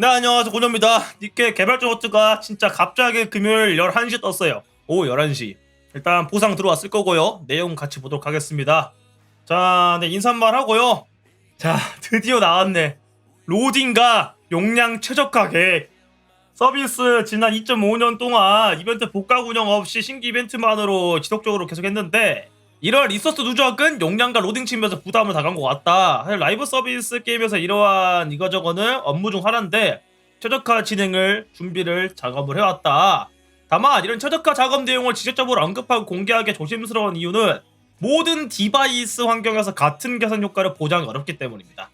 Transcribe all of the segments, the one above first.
네 안녕하세요. 고녀입니다. 니케 개발자 호트가 진짜 갑자기 금요일 11시에 떴어요. 오후 11시. 일단 보상 들어왔을 거고요. 내용 같이 보도록 하겠습니다. 자 네, 인사말 하고요. 자 드디어 나왔네. 로딩과 용량 최적화 계획 서비스 지난 2.5년 동안 이벤트 복각 운영 없이 신규 이벤트만으로 지속적으로 계속했는데 이런 리소스 누적은 용량과 로딩 측면에서 부담을 당한 것 같다. 사실 라이브 서비스 게임에서 이러한 이거저거는 업무 중 하나인데 최적화 진행을 준비를 작업을 해왔다. 다만 이런 최적화 작업 내용을 직접적으로 언급하고 공개하기 조심스러운 이유는 모든 디바이스 환경에서 같은 개선 효과를 보장이 어렵기 때문입니다.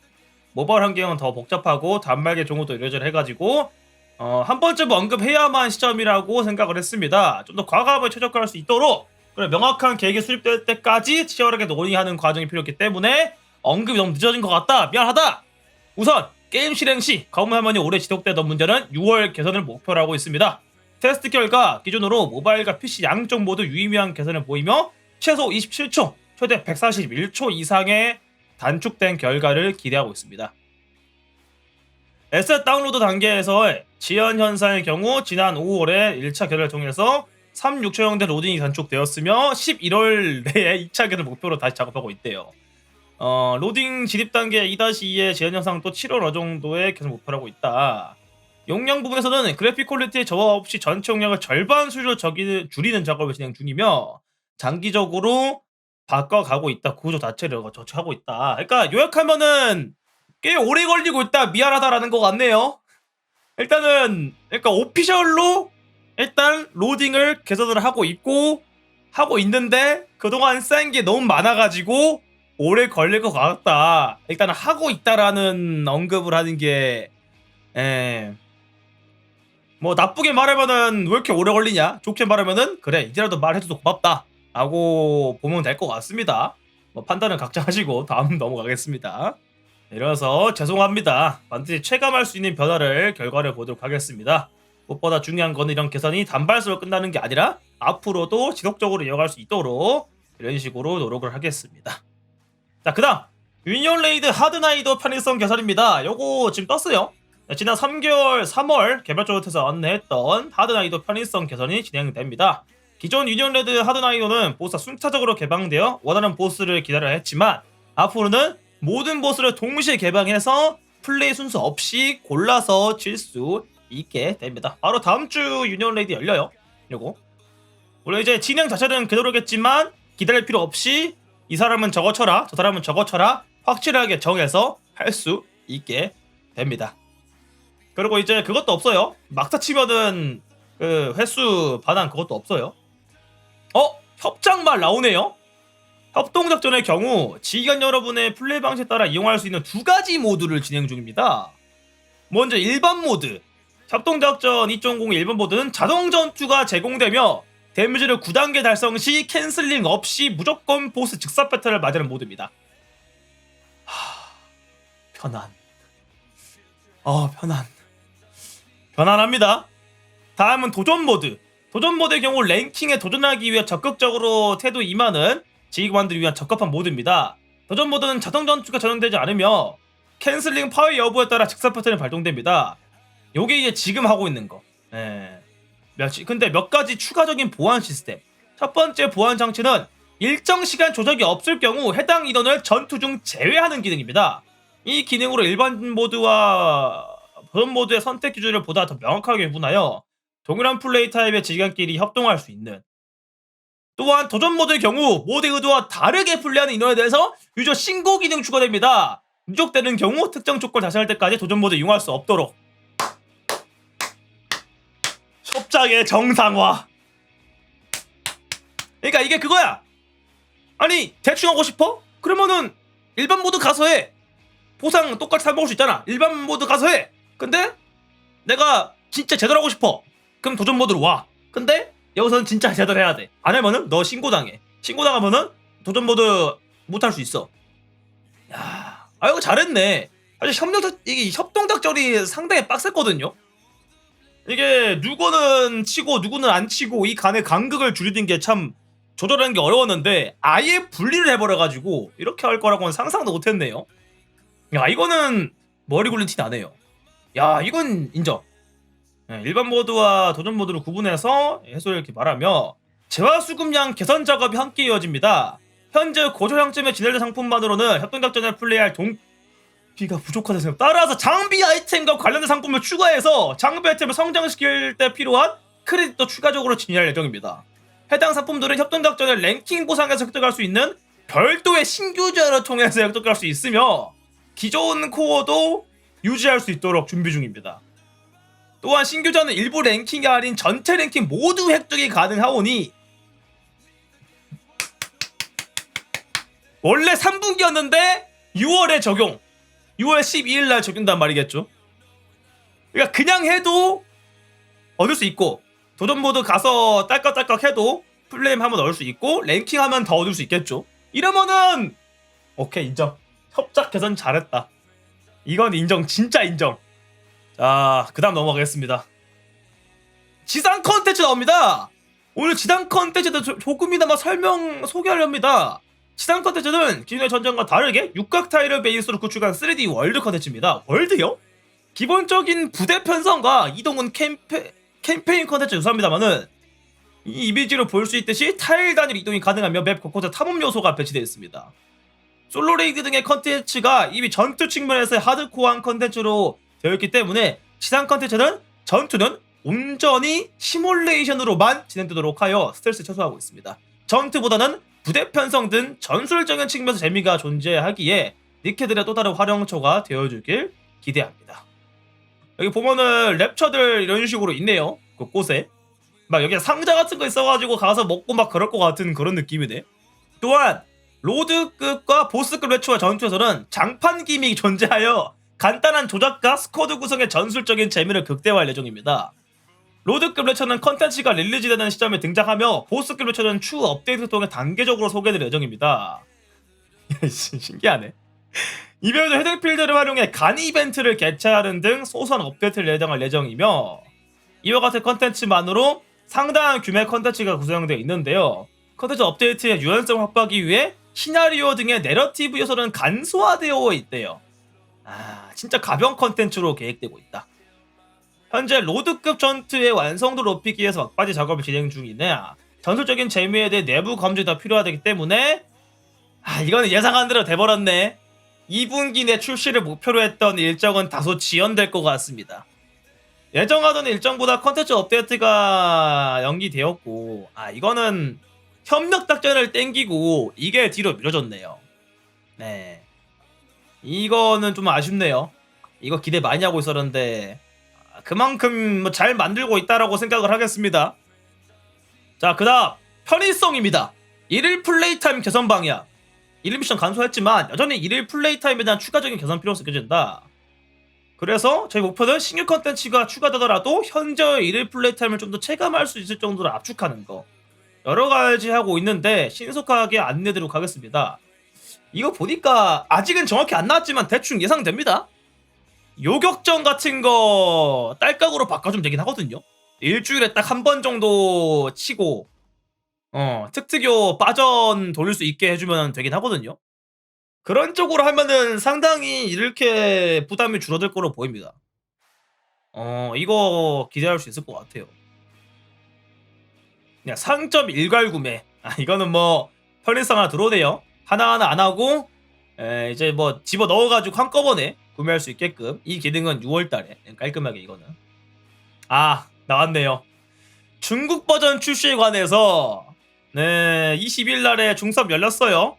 모바일 환경은 더 복잡하고 단말기 종호도 이래저래 해가지고 어, 한 번쯤 언급해야만 시점이라고 생각을 했습니다. 좀 더 과감하게 최적화할 수 있도록 그래 명확한 계획이 수립될 때까지 치열하게 논의하는 과정이 필요했기 때문에 언급이 너무 늦어진 것 같다. 미안하다. 우선 게임 실행 시 검은 화면이 오래 지속되던 문제는 6월 개선을 목표로 하고 있습니다. 테스트 결과 기준으로 모바일과 PC 양쪽 모두 유의미한 개선을 보이며 최소 27초, 최대 141초 이상의 단축된 결과를 기대하고 있습니다. 에셋 다운로드 단계에서의 지연 현상의 경우 지난 5월에 1차 결과를 통해서 3, 6초형대 로딩이 단축되었으며 11월 내에 2차 개를 목표로 다시 작업하고 있대요. 어, 로딩 진입 단계 2-2의 지연 현상 또 7월 어 정도에 계속 목표로 하고 있다. 용량 부분에서는 그래픽 퀄리티의 저하 없이 전체 용량을 절반 수준으로 줄이는 작업을 진행 중이며 장기적으로 바꿔가고 있다. 구조 자체를 저치하고 있다. 그러니까 요약하면은 꽤 오래 걸리고 있다. 미안하다라는 것 같네요. 일단은 그러니까 오피셜로 일단 로딩을 개선을 하고 있고 하고 있는데 그동안 쌓인 게 너무 많아가지고 오래 걸릴 것 같다. 일단 하고 있다라는 언급을 하는 게, 에, 뭐 나쁘게 말하면은 왜 이렇게 오래 걸리냐? 좋게 말하면은 그래 이제라도 말해줘도 고맙다. 라고 보면 될 것 같습니다. 뭐 판단은 각자 하시고 다음 넘어가겠습니다. 이래서 죄송합니다. 반드시 체감할 수 있는 변화를 결과를 보도록 하겠습니다. 무엇보다 중요한 건 이런 개선이 단발적으로 끝나는 게 아니라 앞으로도 지속적으로 이어갈 수 있도록 이런 식으로 노력을 하겠습니다. 자, 그 다음 유니온 레이드 하드 나이더 편의성 개선입니다. 요거 지금 떴어요. 네, 지난 3개월 3월 개발자로부터 안내했던 하드 나이더 편의성 개선이 진행됩니다. 기존 유니온 레드 하드 나이더는 보스가 순차적으로 개방되어 원하는 보스를 기다려야 했지만 앞으로는 모든 보스를 동시에 개방해서 플레이 순서 없이 골라서 칠수 있게 됩니다. 바로 다음 주 유니온 레이드 열려요. 요거. 물론 이제 진행 자체는 그대로겠지만 기다릴 필요 없이 이 사람은 저거 쳐라, 저 사람은 저거 쳐라 확실하게 정해서 할 수 있게 됩니다. 그리고 이제 그것도 없어요. 막타 치면은 그 횟수 반환 그것도 없어요. 어? 협장말 나오네요. 협동작전의 경우 지휘관 여러분의 플레이 방식에 따라 이용할 수 있는 두 가지 모드를 진행 중입니다. 먼저 일반 모드. 협동작전 2.0 일반 모드는 자동 전투가 제공되며 데미지를 9단계 달성 시 캔슬링 없이 무조건 보스 즉사 패턴을 맞이하는 모드입니다. 하... 편안. 어, 편안. 편안합니다. 다음은 도전 모드. 도전 모드의 경우 랭킹에 도전하기 위해 적극적으로 태도 임하는 지휘관들을 위한 적합한 모드입니다. 도전 모드는 자동 전투가 전환되지 않으며 캔슬링 파워 여부에 따라 즉사 패턴이 발동됩니다. 요게 이제 지금 하고 있는 거. 예. 몇, 근데 몇 가지 추가적인 보안 시스템. 첫 번째 보안 장치는 일정 시간 조작이 없을 경우 해당 인원을 전투 중 제외하는 기능입니다. 이 기능으로 일반 모드와 도전 모드의 선택 기준을 보다 더 명확하게 구분하여 동일한 플레이 타입의 지휘관끼리 협동할 수 있는 또한 도전 모드의 경우 모드 의도와 다르게 플레이하는 인원에 대해서 유저 신고 기능 추가됩니다. 누적되는 경우 특정 조건 달성할 때까지 도전 모드 이용할 수 없도록 협장의 정상화 그러니까 이게 그거야 아니 대충 하고 싶어? 그러면은 일반 모드 가서 해 보상 똑같이 사 먹을 수 있잖아 일반 모드 가서 해 근데 내가 진짜 제대로 하고 싶어 그럼 도전 모드로 와 근데 여기서는 진짜 제대로 해야 돼. 안 하면은 너 신고당해. 신고당하면은 도전 모드 못 할 수 있어. 야, 아 이거 잘했네. 사실 협력 이게 협동작전이 상당히 빡셌거든요. 이게 누구는 치고 누구는 안 치고 이 간의 간극을 줄이는 게 참 조절하는 게 어려웠는데 아예 분리를 해버려가지고 이렇게 할 거라고는 상상도 못했네요. 야 이거는 머리 굴린 티 나네요. 야 이건 인정. 네, 일반 모드와 도전 모드를 구분해서 해소를 이렇게 말하며 재화 수급량 개선 작업이 함께 이어집니다. 현재 고조량점에 진열된 상품만으로는 협동작전을 플레이할 동 비가 부족하다 생각. 따라서 장비 아이템과 관련된 상품을 추가해서 장비 아이템을 성장시킬 때 필요한 크레딧도 추가적으로 진열할 예정입니다. 해당 상품들은 협동 작전을 랭킹 보상에서 획득할 수 있는 별도의 신규 제어를 통해서 획득할 수 있으며 기존 코어도 유지할 수 있도록 준비 중입니다. 또한 신규전은 일부 랭킹이 아닌 전체 랭킹 모두 획득이 가능하오니 원래 3분기였는데 6월에 적용 6월 12일 날 적용단 말이겠죠 그러니까 그냥 해도 얻을 수 있고 도전 모드 가서 딸깍딸깍 해도 플레임 한번 얻을 수 있고 랭킹 하면 더 얻을 수 있겠죠 이러면은 오케이 인정 협작 개선 잘했다 이건 인정 진짜 인정 자, 그 다음 넘어가겠습니다. 지상 컨텐츠 나옵니다. 오늘 지상 컨텐츠도 조- 조금이나마 설명 소개하렵니다. 지상 컨텐츠는 기존의 전장과 다르게 육각 타일을 베이스로 구축한 3D 월드 컨텐츠입니다. 월드요? 기본적인 부대 편성과 이동은 캠페, 캠페인 컨텐츠 유사합니다만은 이 이미지로 볼 수 있듯이 타일 단위로 이동이 가능하며 맵 곳곳에 탐험 요소가 배치되어 있습니다. 솔로 레이드 등의 컨텐츠가 이미 전투 측면에서의 하드코어한 컨텐츠로 되어 있기 때문에 지상 컨텐츠는 전투는 온전히 시뮬레이션으로만 진행되도록 하여 스트레스 최소화하고 있습니다. 전투보다는 부대 편성 등 전술적인 측면에서 재미가 존재하기에 니케들의 또 다른 활용처가 되어주길 기대합니다. 여기 보면은 랩처들 이런 식으로 있네요. 곳곳에 막 여기 상자 같은 거 있어가지고 가서 먹고 막 그럴 것 같은 그런 느낌이네. 또한 로드급과 보스급 랩처와 전투에서는 장판 기믹이 존재하여 간단한 조작과 스쿼드 구성의 전술적인 재미를 극대화할 예정입니다. 로드급 레처는 컨텐츠가 릴리즈되는 시점에 등장하며 보스급 레처는 추후 업데이트 통해 단계적으로 소개될 예정입니다. 씨, 신기하네. 이별도 헤드필드를 활용해 간 이벤트를 개최하는 등 소소한 업데이트를 예정할 예정이며 이와 같은 컨텐츠만으로 상당한 규모의 컨텐츠가 구성되어 있는데요. 컨텐츠 업데이트의 유연성 확보하기 위해 시나리오 등의 내러티브 요소는 간소화되어 있대요. 아, 진짜 가벼운 컨텐츠로 계획되고 있다. 현재 로드급 전투의 완성도 높이기 위해서 막바지 작업을 진행 중이네. 전술적인 재미에 대해 내부 검증이 더 필요하기 때문에 아, 이거는 예상한 대로 돼버렸네. 2분기 내 출시를 목표로 했던 일정은 다소 지연될 것 같습니다. 예정하던 일정보다 컨텐츠 업데이트가 연기되었고, 아, 이거는 협력 작전을 땡기고 이게 뒤로 미뤄졌네요. 네. 이거는 좀 아쉽네요. 이거 기대 많이 하고 있었는데 아, 그만큼 뭐 잘 만들고 있다라고 생각을 하겠습니다. 자, 그다음 편의성입니다. 1일 플레이 타임 개선 방향. 1일 미션 간소했지만 여전히 1일 플레이 타임에 대한 추가적인 개선 필요성이 느껴진다. 그래서 저희 목표는 신규 컨텐츠가 추가되더라도 현재의 1일 플레이 타임을 좀 더 체감할 수 있을 정도로 압축하는 거. 여러 가지 하고 있는데 신속하게 안내드리도록 하겠습니다. 이거 보니까 아직은 정확히 안 나왔지만 대충 예상됩니다. 요격전 같은 거 딸깍으로 바꿔주면 되긴 하거든요. 일주일에 딱 한 번 정도 치고 어 특특요 빠전 돌릴 수 있게 해주면 되긴 하거든요. 그런 쪽으로 하면은 상당히 이렇게 부담이 줄어들 거로 보입니다. 어 이거 기대할 수 있을 것 같아요. 그냥 상점 일괄 구매. 아 이거는 뭐 편의성 하나 들어오네요. 하나하나 안 하고 에, 이제 뭐 집어 넣어가지고 한꺼번에 구매할 수 있게끔 이 기능은 6월달에 깔끔하게 이거는 아 나왔네요. 중국 버전 출시에 관해서 네 20일 날에 중섭 열렸어요.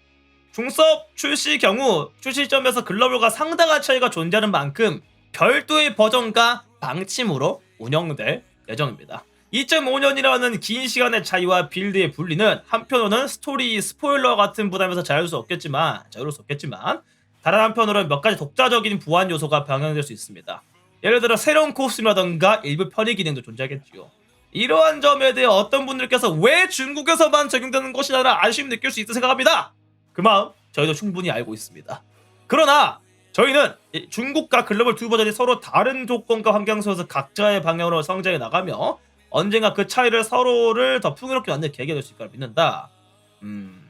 중섭 출시 경우 출시 시점에서 글로벌과 상당한 차이가 존재하는 만큼 별도의 버전과 방침으로 운영될 예정입니다. 2.5년이라는 긴 시간의 차이와 빌드의 분리는 한편으로는 스토리 스포일러 같은 부담에서 자유로울 수 없겠지만 자유로울 수 없겠지만 다른 한편으로는 몇 가지 독자적인 보완 요소가 병행될 수 있습니다. 예를 들어 새로운 코스튬이라던가 일부 편의 기능도 존재하겠지요. 이러한 점에 대해 어떤 분들께서 왜 중국에서만 적용되는 것이냐는 아쉬움 느낄 수 있다 생각합니다. 그 마음 저희도 충분히 알고 있습니다. 그러나 저희는 이 중국과 글로벌 두 버전이 서로 다른 조건과 환경 속에서 각자의 방향으로 성장해 나가며 언젠가 그 차이를 서로를 더 풍요롭게 만들 계기가 될 수 있을 거라 믿는다. 음.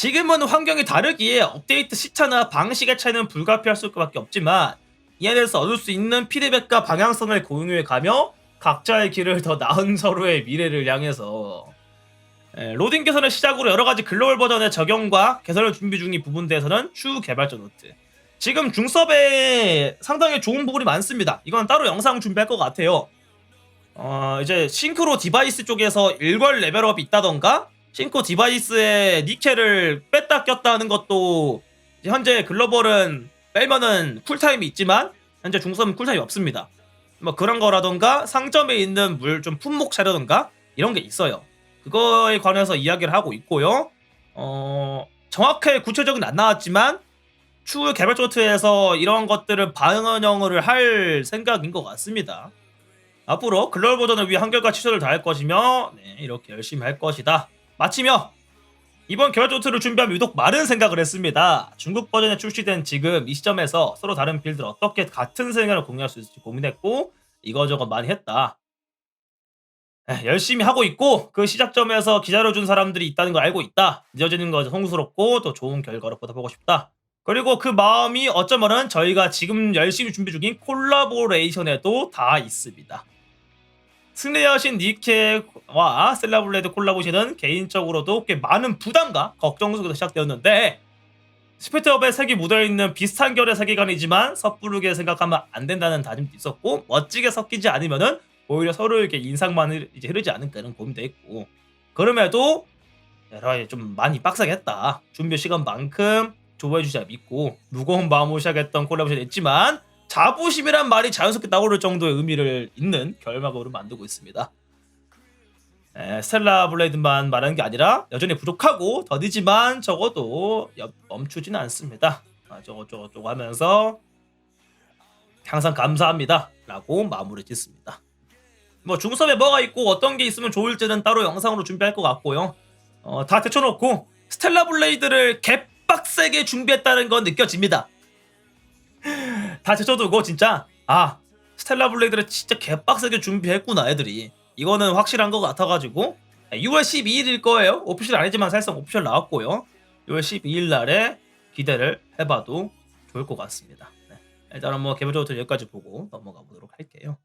지금은 환경이 다르기에 업데이트 시차나 방식의 차이는 불가피할 수밖에 없지만 EN에서 얻을 수 있는 피드백과 방향성을 공유해 가며 각자의 길을 더 나은 서로의 미래를 향해서 예, 로딩 개선을 시작으로 여러 가지 글로벌 버전의 적용과 개선을 준비 중인 부분 대해서는 추후 개발자 노트. 지금 중섭에 상당히 좋은 부분이 많습니다. 이건 따로 영상 준비할 것 같아요. 어, 이제 싱크로 디바이스 쪽에서 일괄 레벨업이 있다던가 싱크로 디바이스의 니켈을 뺐다 꼈다 하는 것도 현재 글로벌은 빼면은 쿨타임이 있지만 현재 중섭은 쿨타임이 없습니다. 뭐 그런 거라던가 상점에 있는 물 좀 품목 차려던가 이런 게 있어요. 그거에 관해서 이야기를 하고 있고요. 어, 정확하게 구체적인 안 나왔지만 추후 개발 조트에서 이런 것들을 반영을 할 생각인 것 같습니다. 앞으로 글로벌 버전을 위해 한결과 최선을 다할 것이며 네, 이렇게 열심히 할 것이다. 마치며 이번 개발 조트를 준비하며 유독 많은 생각을 했습니다. 중국 버전에 출시된 지금 이 시점에서 서로 다른 빌드를 어떻게 같은 생각을 공유할 수 있을지 고민했고 이거저거 많이 했다. 에, 열심히 하고 있고 그 시작점에서 기다려준 사람들이 있다는 걸 알고 있다. 늦어지는 거 송스럽고 또 좋은 결과를 보답하고 싶다. 그리고 그 마음이 어쩌면은 저희가 지금 열심히 준비 중인 콜라보레이션에도 다 있습니다. 승리하신 니케와 셀라블레드 콜라보션은 개인적으로도 꽤 많은 부담과 걱정 속에서 시작되었는데 스피트업의 색이 묻어있는 비슷한 결의 세계관이지만 섣부르게 생각하면 안 된다는 다짐도 있었고 멋지게 섞이지 않으면은 오히려 서로에게 인상만 흐- 이제 흐르지 않을까 이런 고민도 했고 그럼에도 여러 가지 좀 많이 빡세게 했다. 준비 시간만큼 좋아해주자 믿고 무거운 마음으로 시작했던 콜라보션이 있지만 자부심이란 말이 자연스럽게 나오를 정도의 의미를 있는 결막으로 만들고 있습니다. 에, 스텔라 블레이드만 말하는 게 아니라 여전히 부족하고 더디지만 적어도 여- 멈추지는 않습니다. 아, 저거 저거 저거 하면서 항상 감사합니다. 라고 마무리 짓습니다. 뭐 중섭에 뭐가 있고 어떤 게 있으면 좋을지는 따로 영상으로 준비할 것 같고요. 어, 다 데쳐놓고 스텔라 블레이드를 개빡세게 준비했다는 건 느껴집니다. 다 제쳐두고 진짜 아 스텔라 블레이드를 진짜 개빡세게 준비했구나 애들이. 이거는 확실한 것 같아가지고. 6월 12일일 거예요. 오피셜 아니지만 사실상 오피셜 나왔고요. 6월 12일 날에 기대를 해봐도 좋을 것 같습니다. 네. 일단은 뭐 개별적으로 여기까지 보고 넘어가 보도록 할게요